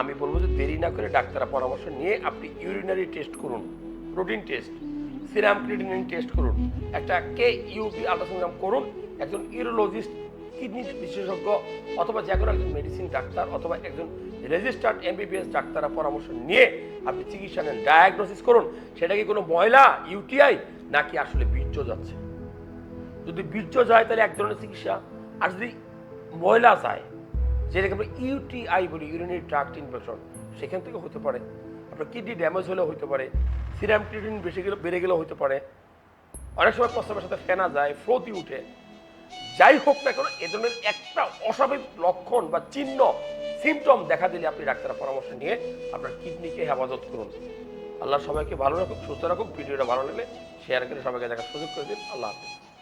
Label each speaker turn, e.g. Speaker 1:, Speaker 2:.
Speaker 1: আমি বলব যে দেরি না করে ডাক্তারের পরামর্শ নিয়ে আপনি ইউরিনারি টেস্ট করুন protein test serum creatinine test করুন। একটা কে ইউপি আল্ট্রাসোনোগ্রাম করুন, একজন ইউরোলজিস্ট কিডনি বিশেষজ্ঞ, অথবা যে কোনো একজন মেডিসিন ডাক্তার অথবা একজন রেজিস্টার্ড এমবিবিএস ডাক্তারের পরামর্শ নিয়ে আপনি চিকিৎসা নেন ডায়াগনোসিস করুন। সেটা কি কোনো ময়লা ইউটিআই নাকি আসলে বীর্য যাচ্ছে? যদি বীর্য যায়, তাহলে এক ধরনের চিকিৎসা। আর যদি ময়লা যায় যেটাকে আমরা ইউটিআই বলি ইউরিনারি ট্রাক্ট ইনফেকশন সেখান থেকে হতে পারে। আপনার কিডনি ড্যামেজ হলেও হতে পারে সিরাম ক্রিটিন বেশি গেলে, বেড়ে গেলেও হতে পারে। অনেক সময় প্রস্তাবের সাথে ফেনা যায় ফ্লোতি উঠে। যাই হোক না কেন, এ ধরনের একটা অস্বাভাবিক লক্ষণ বা চিহ্ন সিমটম দেখা দিলে আপনি ডাক্তারের পরামর্শ নিয়ে আপনার কিডনিকে হেফাজত করুন। আল্লাহ সবাইকে ভালো রাখুক, সুস্থ রাখুক। ভিডিওটা ভালো লাগলে শেয়ার করে সবাইকে দেখার সুযোগ করে দিন। আল্লাহ হাফিজ।